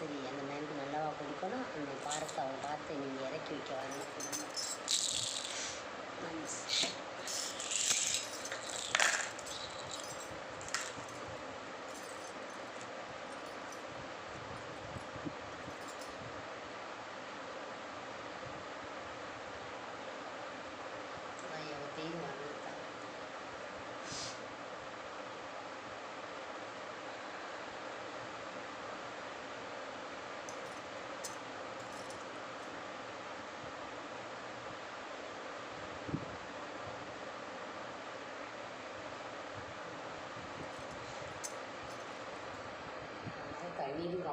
சரி அந்த மேனுக்கு நல்லாவாக கொடுக்கணும் அந்த பாரத்தை அவங்க பார்த்து நீங்கள் இறக்கி வைக்க வரணும் மனசு தெய்வம் வரணும் கண்ணீரும்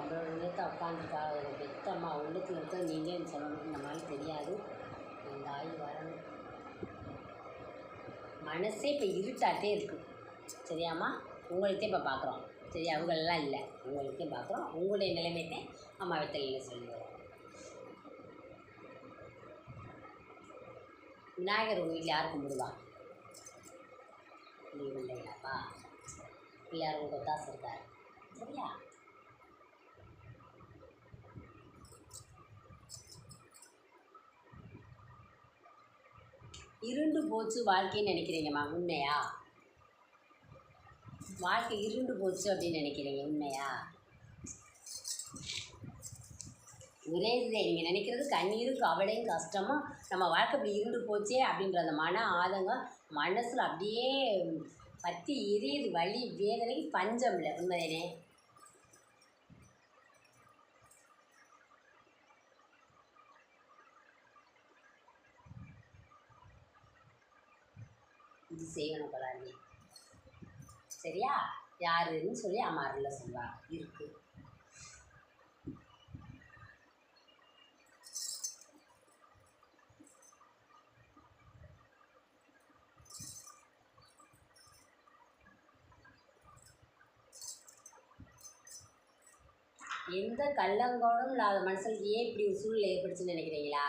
கம்பள உட்காந்துருக்கா ஒரு பெத்த அம்மா உள்ளத்தில் இருக்க நீங்களே சொல்லணும் இந்த மாதிரி தெரியாது. இந்த ஆய் வரணும். மனசே இப்போ இருட்டாட்டே இருக்குது சரியாம்மா? உங்களுக்கே இப்போ பார்க்குறோம் சரி அவங்களெல்லாம் இல்லை. உங்களுக்கே பார்க்குறோம் உங்களுடைய நிலைமைக்கே அம்மா வெத்தலையில் சொல்லுவோம் விநாயகர் வீட்டில் யார் கும்பிடுவா? இல்லைங்களாப்பா பிள்ளையார் உங்கள் தாசு இருக்கார். சரியா? இருண்டு போச்சு வாழ்க்கைன்னு நினைக்கிறீங்கம்மா உண்மையா? வாழ்க்கை இருண்டு போச்சு அப்படின்னு நினைக்கிறீங்க உண்மையா? ஒரே இதே நீங்கள் நினைக்கிறது கண்ணீரும் கவலையும் கஷ்டமும் நம்ம வாழ்க்கை இப்படி இருண்டு போச்சே அப்படின்ற அந்த மன ஆதங்கம் மனசில் அப்படியே பற்றி எரியுது வலி வேதனைக்கு பஞ்சம் இல்லை உண்மைதானே? இது செய்யணும் பலாண்டி சரியா? யாருன்னு சொல்லி அம்மாரில் சொல்லுவா. இருக்கு. எந்த கள்ளங்கோடும் இல்லாத மனுஷனுக்கு ஏன் இப்படி ஒரு சூழ்நிலை ஏற்படுச்சுன்னு நினைக்கிறீங்களா?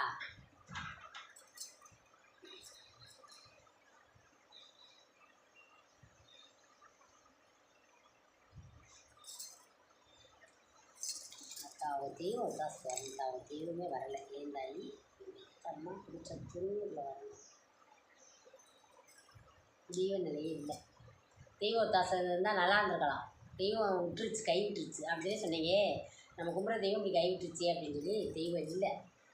அத்தாவத்தையும் அதான் அத்தாவத்தையுமே வரலை. ஏந்தாயி அம்மா பிடிச்ச திருவிழில் வரணும் தெய்வ நிலையே இல்லை. தெய்வ உத்தாசம் இருந்தால் நல்லா இருந்திருக்கலாம். தெய்வம் விட்டுருச்சு கை விட்டுருச்சு. அப்படியே சொன்னீங்க. நம்ம கும்பிட தெய்வம் இப்படி கை விட்டுருச்சு அப்படின்னு சொல்லி தெய்வம் இல்லை.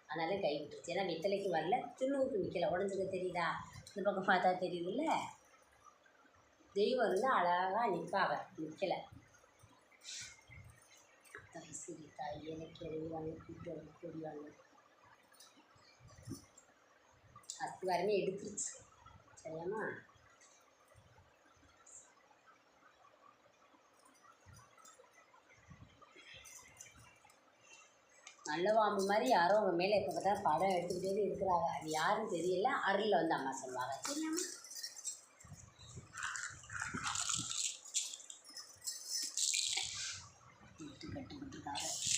அதனால கை விட்டுருச்சு. ஏன்னா வெத்தலைக்கு வரல திருநூறுக்கு நிற்கல உடஞ்சிக்க தெரியுதா? இந்த பக்கம் பார்த்தா தெரியுதுல்ல? தெய்வம் இருந்தால் அழகாக நிற்பாங்க நிற்கலை சிறி தாய் எனக்கு எழுதுவாங்க கூப்பிட்டு கூடுவாங்க அஸ்திவாரமே எடுத்துருச்சு சரியாமா நல்ல மாதிரி யாரோ அவங்க மேலே இப்போ பார்த்தா படம் எடுத்துக்கிட்டே இருக்கிறாங்க அது யாருன்னு தெரியல அருளில் வந்து அம்மா சொல்லுவாங்க சரியாமா got it.